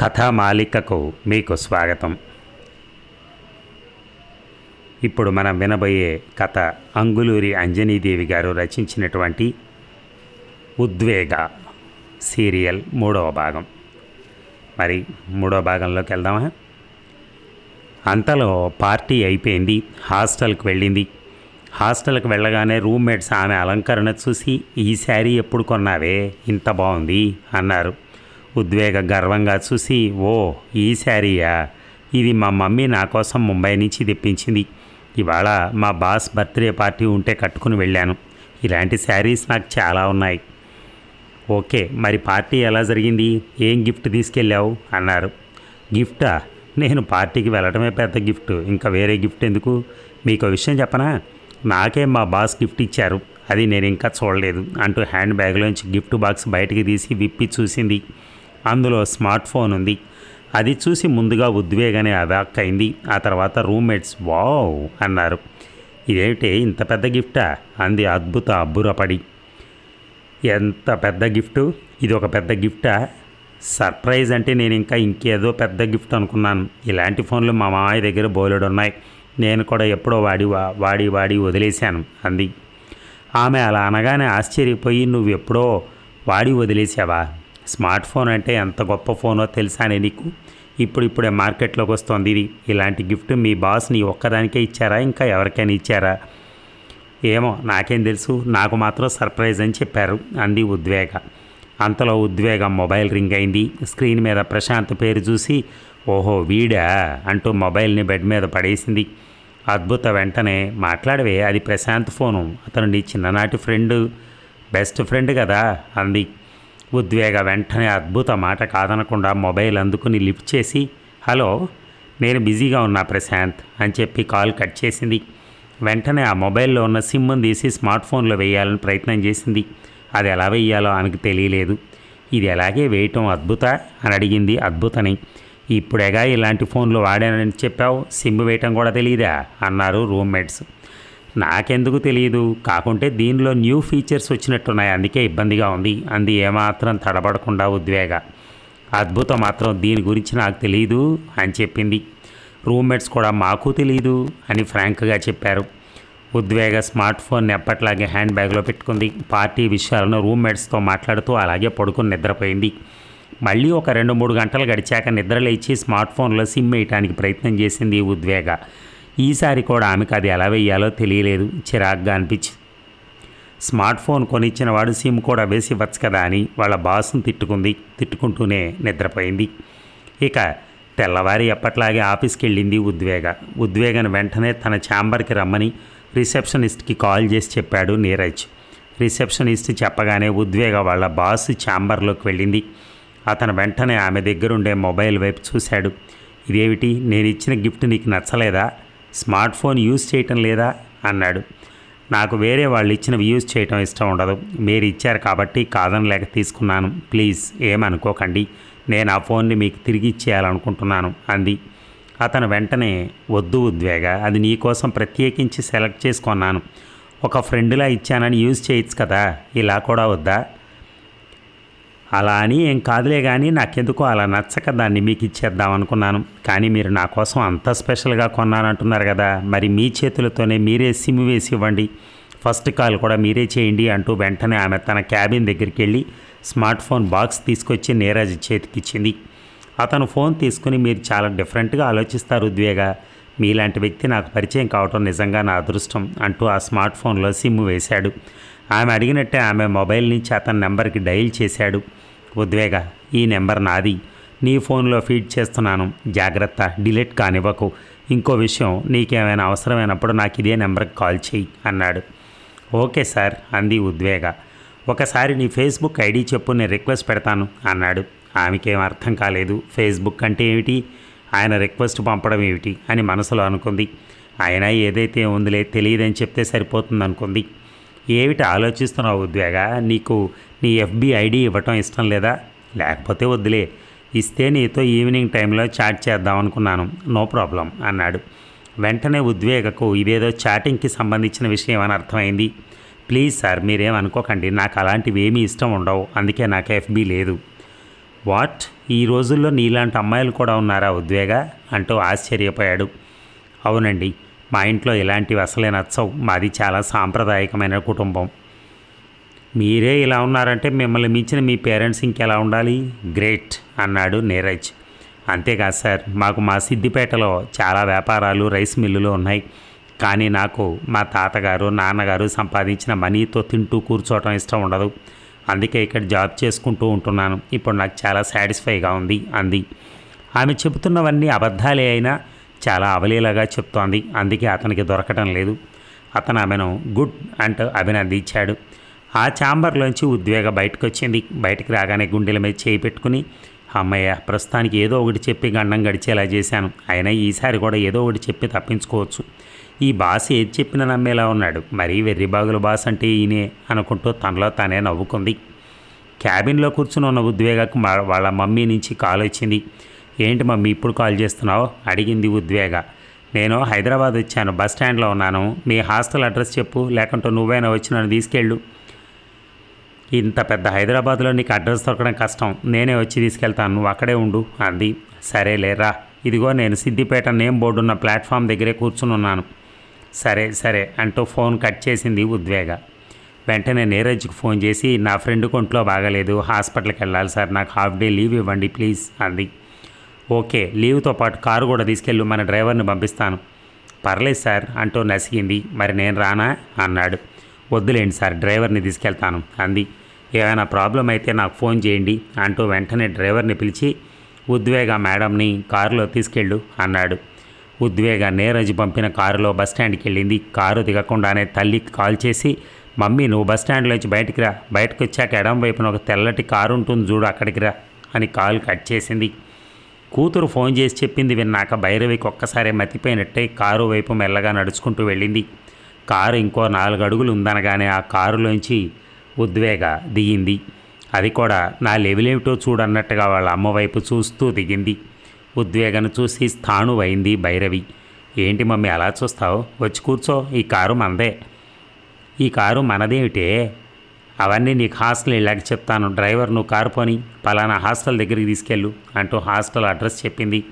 కథామాలికకు మీకు స్వాగతం. ఇప్పుడు మనం వినబోయే కథ అంగులూరి అంజనీదేవి గారు రచించినటువంటి ఉద్వేగ సీరియల్ మూడవ భాగం. మరి మూడవ భాగంలోకి వెళ్దామా? అంతలో పార్టీ అయిపోయింది హాస్టల్కి వెళ్ళింది. హాస్టల్కి వెళ్ళగానే రూమ్మేట్స్ ఆమె అలంకరణ చూసి ఈ శారీ ఎప్పుడు కొన్నావే? ఇంత బాగుంది అన్నారు. ఉద్వేగ గర్వంగా చూసి ఓ ఈ శారీయా? ఇది మా మమ్మీ నా కోసం ముంబై నుంచి తెప్పించింది. ఇవాళ మా బాస్ బర్త్డే పార్టీ ఉంటే కట్టుకుని వెళ్ళాను. ఇలాంటి శారీస్ నాకు చాలా ఉన్నాయి. ఓకే మరి పార్టీ ఎలా జరిగింది? ఏం గిఫ్ట్ తీసుకెళ్ళావు? అన్నారు. గిఫ్టా? నేను పార్టీకి వెళ్ళడమే పెద్ద గిఫ్ట్. ఇంకా వేరే గిఫ్ట్ ఎందుకు? మీకు విషయం చెప్పనా? నాకే మా బాస్ గిఫ్ట్ ఇచ్చారు. అది నేను ఇంకా చూడలేదు. అంటూ హ్యాండ్ బ్యాగ్లోంచి గిఫ్ట్ బాక్స్ బయటికి తీసి విప్పి చూసింది. అందులో స్మార్ట్ ఫోన్ ఉంది. అది చూసి ముందుగా ఉద్వేగానే అవాక్ అయింది. ఆ తర్వాత రూమ్మేట్స్ వావ్ అన్నారు. ఇదేమిటి? ఇంత పెద్ద గిఫ్టా? అంది అద్భుత అబ్బురపడి. ఎంత పెద్ద గిఫ్ట్? ఇది ఒక పెద్ద గిఫ్టా? సర్ప్రైజ్ అంటే నేను ఇంకా ఇంకేదో పెద్ద గిఫ్ట్ అనుకున్నాను. ఇలాంటి ఫోన్లు మా మామయ్య దగ్గర బోలెడు ఉన్నాయి. నేను కూడా ఎప్పుడో వాడి వా- వాడి వాడి వదిలేశాను అంది. ఆమె అలా అనగానే ఆశ్చర్యపోయి నువ్వు ఎప్పుడో వాడి వదిలేసావా స్మార్ట్ ఫోన్ అంటే ఎంత గొప్ప ఫోనో తెలుసానే నీకు? ఇప్పుడు ఇప్పుడే మార్కెట్లోకి వస్తుంది ఇది. ఇలాంటి గిఫ్ట్ మీ బాస్ నీ ఒక్కదానికే ఇచ్చారా? ఇంకా ఎవరికైనా ఇచ్చారా? ఏమో నాకేం తెలుసు. నాకు మాత్రం సర్ప్రైజ్ అని చెప్పారు అంది ఉద్వేగ. అంతలో ఉద్వేగం మొబైల్ రింగ్ అయింది. స్క్రీన్ మీద ప్రశాంత్ పేరు చూసి ఓహో వీడా? అంటూ మొబైల్ని బెడ్ మీద పడేసింది. అద్భుత వెంటనే మాట్లాడవే అది ప్రశాంత్ ఫోను. అతను నీ చిన్ననాటి ఫ్రెండ్ బెస్ట్ ఫ్రెండ్ కదా? అంది. ఉద్వేగ వెంటనే అద్భుత మాట కాదనకుండా మొబైల్ అందుకుని లిఫ్ట్ చేసి హలో నేను బిజీగా ఉన్నా ప్రశాంత్ అని చెప్పి కాల్ కట్ చేసింది. వెంటనే ఆ మొబైల్లో ఉన్న సిమ్ను తీసి స్మార్ట్ ఫోన్లో వేయాలని ప్రయత్నం చేసింది. అది ఎలా వేయాలో ఆమెకు తెలియలేదు. ఇది ఎలాగే వేయటం అద్భుత? అని అడిగింది అద్భుతని. ఇప్పుడేగా ఇలాంటి ఫోన్లు వాడానని చెప్పావు? సిమ్ వేయటం కూడా తెలియదా అన్నారు రూమ్మేట్స్. నాకెందుకు తెలియదు కాకుంటే దీనిలో న్యూ ఫీచర్స్ వచ్చినట్టున్నాయి. అందుకే ఇబ్బందిగా ఉంది. అంది ఏమాత్రం తడబడకుండా ఉద్వేగ. అద్భుతం మాత్రం దీని గురించి నాకు తెలియదు అని చెప్పింది. రూమ్మేట్స్ కూడా మాకు తెలియదు అని ఫ్రాంక్గా చెప్పారు. ఉద్వేగ స్మార్ట్ ఫోన్ ఎప్పట్లాగే హ్యాండ్ బ్యాగ్లో పెట్టుకుంది. పార్టీ విషయాలను రూమ్మేట్స్తో మాట్లాడుతూ అలాగే పడుకుని నిద్రపోయింది. మళ్ళీ ఒక రెండు మూడు గంటలు గడిచాక నిద్రలేచి స్మార్ట్ ఫోన్లో సిమ్ వేయటానికి ప్రయత్నం చేసింది ఉద్వేగ. ఈసారి కూడా ఆమెకు అది ఎలా వేయాలో తెలియలేదు. చిరాగ్గా అనిపించింది స్మార్ట్ ఫోన్ కొనిచ్చిన వాడు సిమ్ కూడా వేసి ఇవ్వచ్చు కదా అని వాళ్ళ బాస్ను తిట్టుకుంది తిట్టుకుంటూనే నిద్రపోయింది. ఇక తెల్లవారి ఎప్పట్లాగే ఆఫీస్కి వెళ్ళింది ఉద్వేగ. ఉద్వేగను వెంటనే తన ఛాంబర్కి రమ్మని రిసెప్షనిస్ట్కి కాల్ చేసి చెప్పాడు నీరజ్. రిసెప్షనిస్ట్ చెప్పగానే ఉద్వేగ వాళ్ళ బాస్ ఛాంబర్లోకి వెళ్ళింది. అతను వెంటనే ఆమె దగ్గరుండే మొబైల్ వైపు చూశాడు. ఇదేమిటి? నేను ఇచ్చిన గిఫ్ట్ నీకు నచ్చలేదా? స్మార్ట్ ఫోన్ యూజ్ చేయటం లేదా? అన్నాడు. నాకు వేరే వాళ్ళు ఇచ్చినవి యూజ్ చేయటం ఇష్టం ఉండదు. మీరు ఇచ్చారు కాబట్టి కాదనలేక తీసుకున్నాను. ప్లీజ్ ఏమనుకోకండి. నేను ఆ ఫోన్ని మీకు తిరిగి ఇచ్చేయాలనుకుంటున్నాను అంది. అతను వెంటనే వద్దు ఉద్వేగ అది నీ కోసం ప్రత్యేకించి సెలెక్ట్ చేసుకున్నాను. ఒక ఫ్రెండ్లా ఇచ్చానని యూజ్ చేయొచ్చు కదా? ఇలా కూడా వద్దా? అలా అని ఏం కాదులే కానీ నాకెందుకో అలా నచ్చక దాన్ని మీకు ఇచ్చేద్దాం అనుకున్నాను. కానీ మీరు నా కోసం అంత స్పెషల్గా కొన్నానంటున్నారు కదా. మరి మీ చేతులతోనే మీరే సిమ్ వేసి ఇవ్వండి. ఫస్ట్ కాల్ కూడా మీరే చేయండి అంటూ వెంటనే ఆమె తన క్యాబిన్ దగ్గరికి వెళ్ళి స్మార్ట్ ఫోన్ బాక్స్ తీసుకొచ్చి నీరజ్ చేతికిచ్చింది. అతను ఫోన్ తీసుకుని మీరు చాలా డిఫరెంట్గా ఆలోచిస్తారు ఉద్వేగా మీలాంటి వ్యక్తి నాకు పరిచయం కావటం నిజంగా నా అదృష్టం అంటూ ఆ స్మార్ట్ ఫోన్లో సిమ్ వేశాడు. ఆమె అడిగినట్టే ఆమె మొబైల్ నుంచి అతని నెంబర్కి డైల్ చేశాడు. ఉద్వేగ. ఈ నెంబర్ నాది. నీ ఫోన్లో ఫీడ్ చేస్తున్నాను. జాగ్రత్త డిలీట్ కానివ్వకు. ఇంకో విషయం నీకేమైనా అవసరమైనప్పుడు నాకు ఇదే నెంబర్కి కాల్ చేయి అన్నాడు. ఓకే సార్ అంది ఉద్వేగ. ఒకసారి నీ ఫేస్బుక్ ఐడి చెప్పు నేను రిక్వెస్ట్ పెడతాను అన్నాడు. ఆమెకేం అర్థం కాలేదు. ఫేస్బుక్ అంటే ఏమిటి? ఆయన రిక్వెస్ట్ పంపడం ఏమిటి? అని మనసులో అనుకుంది. ఆయన ఏదైతే ఉందిలే తెలియదని చెప్తే సరిపోతుంది అనుకుంది ఏమిటి ఆలోచిస్తున్నావు ఉద్వేగ? నీకు నీ ఎఫ్బి ఐడి ఇవ్వటం ఇష్టం లేదా? లేకపోతే వద్దులే. ఇస్తే నీతో ఈవినింగ్ టైంలో చాట్ చేద్దాం అనుకున్నాను నో ప్రాబ్లం అన్నాడు. వెంటనే ఉద్వేగకు ఇదేదో చాటింగ్కి సంబంధించిన విషయం అని అర్థమైంది. ప్లీజ్ సార్ మీరేం అనుకోకండి. నాకు అలాంటివి ఏమీ ఇష్టం ఉండవు. అందుకే నాకు ఎఫ్బి లేదు. వాట్? ఈ రోజుల్లో నీలాంటి అమ్మాయిలు కూడా ఉన్నారా ఉద్వేగ? అంటూ ఆశ్చర్యపోయాడు. అవునండి. మా ఇంట్లో ఇలాంటివి అసలే నచ్చవు. మాది చాలా సాంప్రదాయకమైన కుటుంబం. మీరే ఇలా ఉన్నారంటే మిమ్మల్ని మించిన మీ పేరెంట్స్ ఇంకెలా ఉండాలి? గ్రేట్ అన్నాడు నీరజ్. అంతేకాదు సార్ మాకు మా సిద్దిపేటలో చాలా వ్యాపారాలు రైస్ మిల్లులు ఉన్నాయి. కానీ నాకు మా తాతగారు నాన్నగారు సంపాదించిన మనీతో తింటూ కూర్చోవటం ఇష్టం ఉండదు. అందుకే ఇక్కడ జాబ్ చేసుకుంటూ ఉంటున్నాను. ఇప్పుడు నాకు చాలా సాటిస్ఫైగా ఉంది అంది. ఆమె చెబుతున్నవన్నీ అబద్ధాలే అయినా చాలా అవలీలగా చెప్తోంది. అందుకే అతనికి దొరకటం లేదు. అతను ఆమెను గుడ్ అంటూ అభినందించాడు. ఆ ఛాంబర్లోంచి ఉద్వేగ బయటకు వచ్చింది బయటకు రాగానే గుండెల మీద చేయి పెట్టుకుని అమ్మయ్య ప్రస్తుతానికి ఏదో ఒకటి చెప్పి గండం గడిచేలా చేశాను. అయినా ఈసారి కూడా ఏదో ఒకటి చెప్పి తప్పించుకోవచ్చు. ఈ బాస్ ఏది చెప్పినా నమ్మేలా ఉన్నాడు. మరీ వెర్రిబాగుల బాస్ అంటే ఈయనే అనుకుంటూ తనలో తానే నవ్వుకుంది. క్యాబిన్లో కూర్చుని ఉన్న ఉద్వేగకు మా- వాళ్ళ మమ్మీ నుంచి కాల్ వచ్చింది. ఏంటి మమ్మీ ఇప్పుడు కాల్ చేస్తున్నావు? అడిగింది ఉద్వేగ. నేను హైదరాబాద్ వచ్చాను. బస్ స్టాండ్లో ఉన్నాను. మీ హాస్టల్ అడ్రస్ చెప్పు. లేకుంటే నువ్వైనా వచ్చి నన్ను తీసుకెళ్ళు. ఇంత పెద్ద హైదరాబాద్లో నీకు అడ్రస్ దొరకడం కష్టం. నేనే వచ్చి తీసుకెళ్తాను. నువ్వు అక్కడే ఉండు అంది. సరేలే రా. ఇదిగో నేను సిద్దిపేట నేమ్ బోర్డు ఉన్న ప్లాట్ఫామ్ దగ్గరే కూర్చునున్నాను సరే సరే అంటూ ఫోన్ కట్ చేసింది ఉద్వేగ. వెంటనే నీరజ్కి ఫోన్ చేసి నా ఫ్రెండ్ కొంట్లో బాగలేదు హాస్పిటల్కి వెళ్ళాలి సార్ నాకు హాఫ్ డే లీవ్ ఇవ్వండి ప్లీజ్ అంది. ఓకే లీవ్తో పాటు కారు కూడా తీసుకెళ్ళు మన డ్రైవర్ని పంపిస్తాను. పర్లేదు సార్ అంటూ నసిగింది. మరి నేను రానా? అన్నాడు. వద్దులేండి సార్ డ్రైవర్ని తీసుకెళ్తాను. అంది. ఏమైనా ప్రాబ్లం అయితే నాకు ఫోన్ చేయండి అంటూ వెంటనే డ్రైవర్ని పిలిచి ఉద్వేగ మేడంని కారులో తీసుకెళ్ళు అన్నాడు. ఉద్వేగ నీరజ్ పంపిన కారులో బస్ స్టాండ్కి వెళ్ళింది. కారు దిగకుండానే తల్లికి కాల్ చేసి మమ్మీ నువ్వు బస్ బయటికి రా. బయటకు వచ్చాక ఎడం వైపున ఒక తెల్లటి కారు ఉంటుంది చూడు అక్కడికి రా అని కాల్ కట్ చేసింది. కూతురు ఫోన్ చేసి చెప్పింది విన్నాక భైరవికి ఒక్కసారి మతిపోయినట్టే కారు వైపు మెల్లగా నడుచుకుంటూ వెళ్ళింది. కారు ఇంకో నాలుగు అడుగులు ఉందనగానే ఆ కారులోంచి ఉద్వేగ దిగింది. అది కూడా నా లెవెలేమిటో చూడన్నట్టుగా వాళ్ళ అమ్మ వైపు చూస్తూ దిగింది. ఉద్వేగను చూసి స్థాణువైంది భైరవి. ఏంటి మమ్మీ అలా చూస్తావు? వచ్చి కూర్చో ఈ కారు మనదే ఈ కారు మనదేమిటే? అవన్నీ నీకు హాస్టల్ వెళ్ళాక చెప్తాను. డ్రైవర్ నువ్వు కారు పోని. పలానా హాస్టల్ దగ్గరికి తీసుకెళ్ళు అంటూ హాస్టల్ అడ్రస్ చెప్పింది.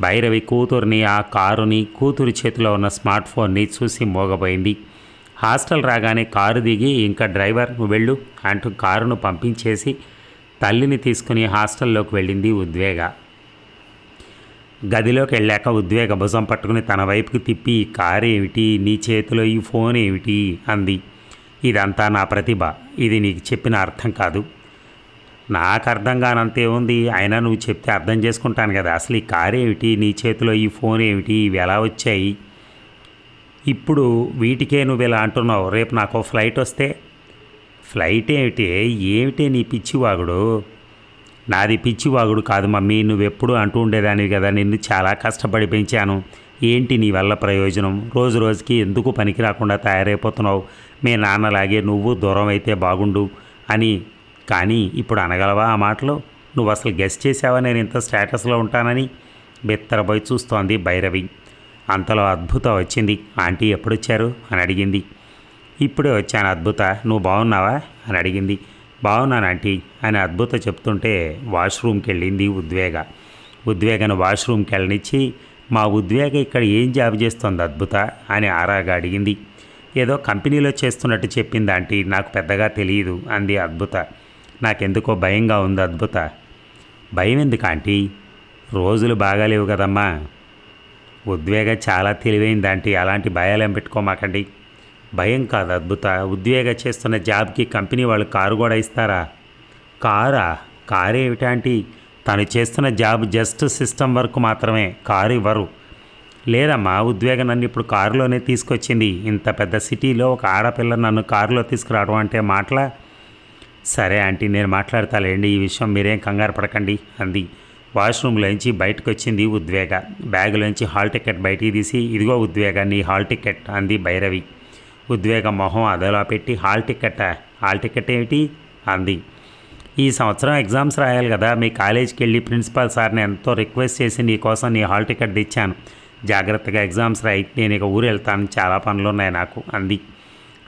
భైరవి కూతుర్ని ఆ కారుని కూతురి చేతిలో ఉన్న స్మార్ట్ ఫోన్ని చూసి మోగపోయింది హాస్టల్ రాగానే కారు దిగి ఇంకా డ్రైవర్ నువ్వు వెళ్ళు అంటూ కారును పంపించేసి తల్లిని తీసుకుని హాస్టల్లోకి వెళ్ళింది ఉద్వేగ. గదిలోకి వెళ్ళాక ఉద్వేగ భుజం పట్టుకుని తన వైపుకి తిప్పి "ఈ కారు ఏమిటి? నీ చేతిలో ఈ ఫోన్ ఏమిటి? అంది. ఇదంతా నా ప్రతిభ. ఇది నీకు చెప్పిన అర్థం కాదు. నాకు అర్థం కానంతే ఉంది అయినా నువ్వు చెప్తే అర్థం చేసుకుంటాను కదా. అసలు ఈ కారు ఏమిటి నీ చేతిలో ఈ ఫోన్ ఏమిటి? ఇవి ఎలా వచ్చాయి? ఇప్పుడు వీటికే నువ్వు ఇలా అంటున్నావు. రేపు నాకు ఫ్లైట్ వస్తే? ఫ్లైట్ ఏమిటి? ఏమిటి నీ పిచ్చివాగుడు? నాది పిచ్చివాగుడు కాదు మమ్మీ. నువ్వెప్పుడు అంటూ ఉండేదానివి కదా. నిన్ను చాలా కష్టపడి పెంచాను. ఏంటి నీ వల్ల ప్రయోజనం? రోజు రోజుకి ఎందుకు పనికి రాకుండా తయారైపోతున్నావు? మీ నాన్నలాగే నువ్వు దూరం అయితే బాగుండు అని కానీ ఇప్పుడు అనగలవా ఆ మాటలు? నువ్వు అసలు గెస్ట్ చేసావా నేను ఇంత స్టేటస్లో ఉంటానని బిత్తరపోయి చూస్తోంది భైరవి. అంతలో అద్భుత వచ్చింది. ఆంటీ ఎప్పుడొచ్చారు? అని అడిగింది. ఇప్పుడే వచ్చాను అద్భుత. నువ్వు బాగున్నావా అని అడిగింది. బాగున్నాను ఆంటీ అని అద్భుత చెప్తుంటే వాష్రూమ్కి వెళ్ళింది ఉద్వేగ. ఉద్వేగను వాష్రూమ్కి వెళ్ళనిచ్చి మా ఉద్వేగ ఇక్కడ ఏం జాబ్ చేస్తోంది అద్భుత? అని ఆరాగా అడిగింది. ఏదో కంపెనీలో చేస్తున్నట్టు చెప్పింది ఆంటీ. నాకు పెద్దగా తెలియదు అంది అద్భుత. నాకెందుకో భయంగా ఉంది అద్భుత. భయం ఎందుకు ఆంటీ? రోజులు బాగాలేవు కదమ్మా. ఉద్వేగ చాలా తెలివైంది ఆంటీ. అలాంటి భయాలేం పెట్టుకోమాకండి. భయం కాదు అద్భుత. ఉద్వేగ చేస్తున్న జాబ్కి కంపెనీ వాళ్ళు కారు కూడా ఇస్తారా? కారా? కారు ఏమిటంటే తను చేస్తున్న జాబ్ జస్ట్ సిస్టమ్ వర్క్ మాత్రమే. కారు ఇవ్వరు. లేదమ్మా ఉద్వేగ నన్ను ఇప్పుడు కారులోనే తీసుకొచ్చింది. ఇంత పెద్ద సిటీలో ఒక ఆడపిల్ల నన్ను కారులో తీసుకురావడం అంటే మాటలా? సరే ఆంటీ నేను మాట్లాడతాలేండి ఈ విషయం మీరేం కంగారు పడకండి అంది. వాష్రూమ్లోంచి బయటకు వచ్చింది ఉద్వేగ. బ్యాగులోంచి హాల్ టికెట్ బయటికి తీసి ఇదిగో ఉద్వేగ నీ హాల్ టికెట్ అంది భైరవి. ఉద్వేగ మొహం అదలా పెట్టి హాల్ టికెట్ హాల్ టికెట్ ఏమిటి? అంది. ఈ సంవత్సరం ఎగ్జామ్స్ రాయాలి కదా మీ కాలేజీకి వెళ్ళి ప్రిన్సిపాల్ సార్ని ఎంతో రిక్వెస్ట్ చేసి నీ కోసం నీ హాల్ టికెట్ తెచ్చాను. జాగ్రత్తగా ఎగ్జామ్స్ రాయి నేను ఇక ఊరు వెళ్తాను చాలా పనులు ఉన్నాయి నాకు అంది.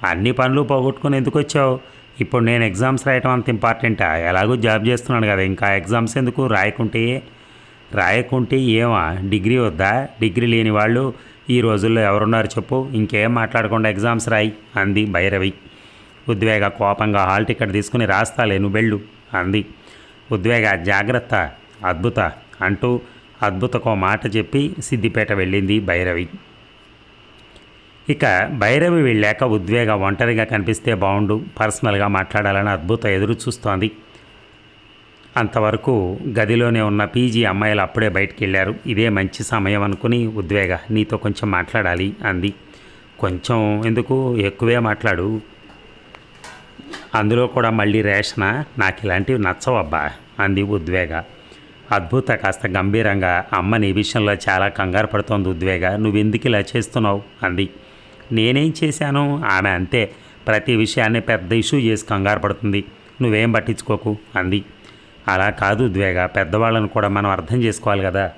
అన్ని పనులు పోగొట్టుకుని ఎందుకు వచ్చావు? ఇప్పుడు నేను ఎగ్జామ్స్ రాయటం అంత ఇంపార్టెంటా? ఎలాగో జాబ్ చేస్తున్నాను కదా ఇంకా ఎగ్జామ్స్ ఎందుకు రాయకుంటే? రాయకుంటే ఏమా? డిగ్రీ వద్దా? డిగ్రీ లేని వాళ్ళు ఈ రోజుల్లో ఎవరున్నారు చెప్పు? ఇంకేం మాట్లాడకుండా ఎగ్జామ్స్ రాయి అంది భైరవి. ఉద్వేగ కోపంగా హాల్ టికెట్ తీసుకుని రాస్తాలే నువ్వు వెళ్ళు అంది. ఉద్వేగ జాగ్రత్త అద్భుత అంటూ అద్భుతకో మాట చెప్పి సిద్దిపేట వెళ్ళింది భైరవి. ఇక భైరవి వెళ్ళాక ఉద్వేగ ఒంటరిగా కనిపిస్తే బాగుండు పర్సనల్గా మాట్లాడాలని అద్భుత ఎదురు చూస్తోంది. అంతవరకు గదిలోనే ఉన్న పీజీ అమ్మాయిలు అప్పుడే బయటికి వెళ్ళారు ఇదే మంచి సమయం అనుకుని ఉద్వేగ నీతో కొంచెం మాట్లాడాలి అంది. కొంచెం ఎందుకు? ఎక్కువే మాట్లాడు. అందులో కూడా మళ్ళీ రేషన నాకు ఇలాంటివి నచ్చవబ్బా అంది ఉద్వేగ. అద్భుత కాస్త గంభీరంగా అమ్మ నీ విషయంలో చాలా కంగారు పడుతోంది ఉద్వేగ. నువ్వెందుకు ఇలా చేస్తున్నావు? అంది. నేనేం చేశాను? ఆమె అంతే. ప్రతి విషయాన్ని పెద్ద ఇష్యూ చేసి కంగారు పడుతుంది. నువ్వేం పట్టించుకోకు? అంది. అలా కాదు ద్వేగ. పెద్దవాళ్ళను కూడా మనం అర్థం చేసుకోవాలి కదా.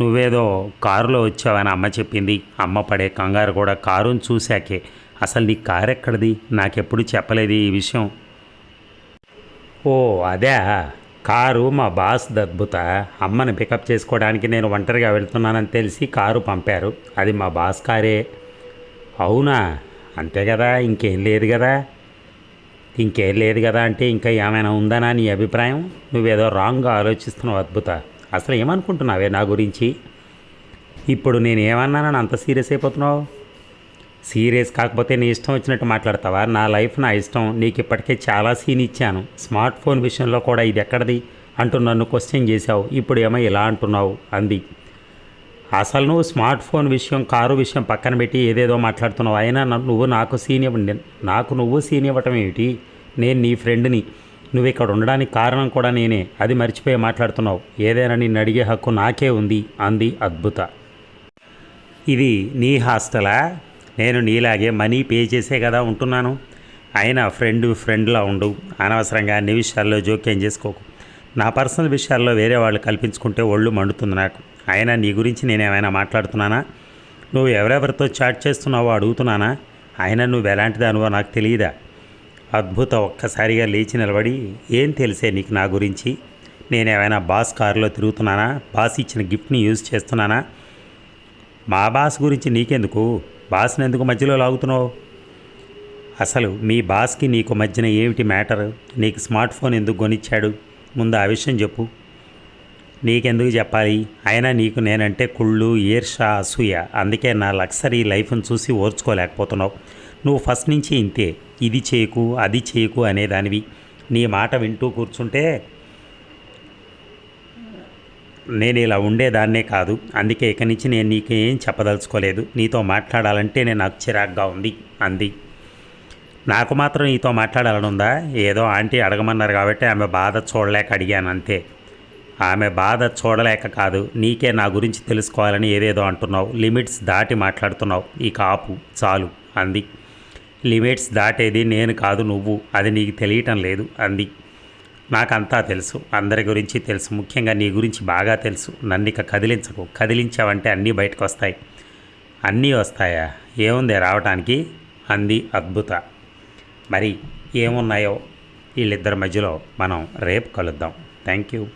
నువ్వేదో కారులో వచ్చావని అమ్మ చెప్పింది. అమ్మ పడే కంగారు కూడా కారుని చూశాకే. అసలు నీ కారు ఎక్కడిది నాకెప్పుడు చెప్పలేదు ఈ విషయం. ఓ అదే. కారు మా బాస్ అద్భుత అమ్మని పికప్ చేసుకోవడానికి నేను ఒంటరిగా వెళ్తున్నానని తెలిసి కారు పంపారు. అది మా బాస్ కారే. అవునా? అంతే కదా ఇంకేం లేదు కదా. ఇంకేం లేదు కదా అంటే ఇంకా ఏమైనా ఉందనా నీ అభిప్రాయం? నువ్వేదో రాంగ్గా ఆలోచిస్తున్నావు అద్భుత. అసలు ఏమనుకుంటున్నావే నా గురించి? ఇప్పుడు నేను ఏమన్నానని అంత సీరియస్ అయిపోతున్నావు? సీరియస్ కాకపోతే నీ ఇష్టం వచ్చినట్టు మాట్లాడతావా? నా లైఫ్ నా ఇష్టం. నీకు ఇప్పటికే చాలా సీన్ ఇచ్చాను. స్మార్ట్ ఫోన్ విషయంలో కూడా ఇది ఎక్కడిది? అంటూ నన్ను క్వశ్చన్ చేశావు. ఇప్పుడు ఏమో ఇలా అంటున్నావు అంది. అసలు నువ్వు స్మార్ట్ ఫోన్ విషయం కారు విషయం పక్కన పెట్టి ఏదేదో మాట్లాడుతున్నావు. అయినా నువ్వు నాకు సీన్ ఇవ్వండి నాకు నువ్వు సీన్ ఇవ్వటం ఏమిటి? నేను నీ ఫ్రెండ్ని. నువ్వు ఇక్కడ ఉండడానికి కారణం కూడా నేనే. అది మర్చిపోయి మాట్లాడుతున్నావు. ఏదైనా నిన్ను అడిగే హక్కు నాకే ఉంది అంది అద్భుత. ఇది నీ హాస్టలా? నేను నీలాగే మనీ పే చేసే కదా ఉంటున్నాను. అయినా ఫ్రెండ్ ఫ్రెండ్లా ఉండు. అనవసరంగా అన్ని విషయాల్లో జోక్యం చేసుకోకు. నా పర్సనల్ విషయాల్లో వేరే వాళ్ళు కల్పించుకుంటే ఒళ్ళు మండుతుంది నాకు. ఆయన నీ గురించి నేను ఏమైనా మాట్లాడుతున్నానా? నువ్వు ఎవరెవరితో చాట్ చేస్తున్నావో అడుగుతున్నానా? ఆయన నువ్వు ఎలాంటిదానివో నాకు తెలియదా? అద్భుత ఒక్కసారిగా లేచి నిలబడి ఏం తెలిసే నీకు నా గురించి? నేనేమైనా బాస్ కారులో తిరుగుతున్నానా? బాస్ ఇచ్చిన గిఫ్ట్ని యూజ్ చేస్తున్నానా? మా బాస్ గురించి నీకెందుకు? బాస్ని ఎందుకు మధ్యలో లాగుతున్నావు? అసలు మీ బాస్కి నీకు మధ్యన ఏమిటి మ్యాటర్? నీకు స్మార్ట్ ఫోన్ ఎందుకు కొనిచ్చాడు? ముందు ఆ విషయం చెప్పు. నీకెందుకు చెప్పాలి? అయినా నీకు నేనంటే కుళ్ళు ఈర్ష అసూయ. అందుకే నా లక్సరీ లైఫ్ని చూసి ఓర్చుకోలేకపోతున్నావు. నువ్వు ఫస్ట్ నుంచి ఇంతే. ఇది చేయకు అది చేయకు అనేదానివి. నీ మాట వింటూ కూర్చుంటే నేను ఇలా ఉండేదాన్నే కాదు. అందుకే ఇక నుంచి నేను నీకు ఏం చెప్పదలుచుకోలేదు. నీతో మాట్లాడాలంటే నేను నాకు చిరాగ్గా ఉంది. అంది. నాకు మాత్రం నీతో మాట్లాడాలని ఉందా? ఏదో ఆంటీ అడగమన్నారు కాబట్టి ఆమె బాధ చూడలేక అడిగాను అంతే. ఆమె బాధ చూడలేక కాదు నీకే నా గురించి తెలుసుకోవాలని ఏదేదో అంటున్నావు. లిమిట్స్ దాటి మాట్లాడుతున్నావు. ఇక ఆపు చాలు అంది. లిమిట్స్ దాటేది నేను కాదు నువ్వు. అది నీకు తెలియటం లేదు అంది. నాకంతా తెలుసు. అందరి గురించి తెలుసు. ముఖ్యంగా నీ గురించి బాగా తెలుసు. నన్ను ఇక కదిలించకు. కదిలించావంటే అన్నీ బయటకు వస్తాయి అన్నీ వస్తాయా? ఏముంది రావటానికి? అంది అద్భుత. మరి ఏమున్నాయో వీళ్ళిద్దరి మధ్యలో మనం రేపు కలుద్దాం. Thank you.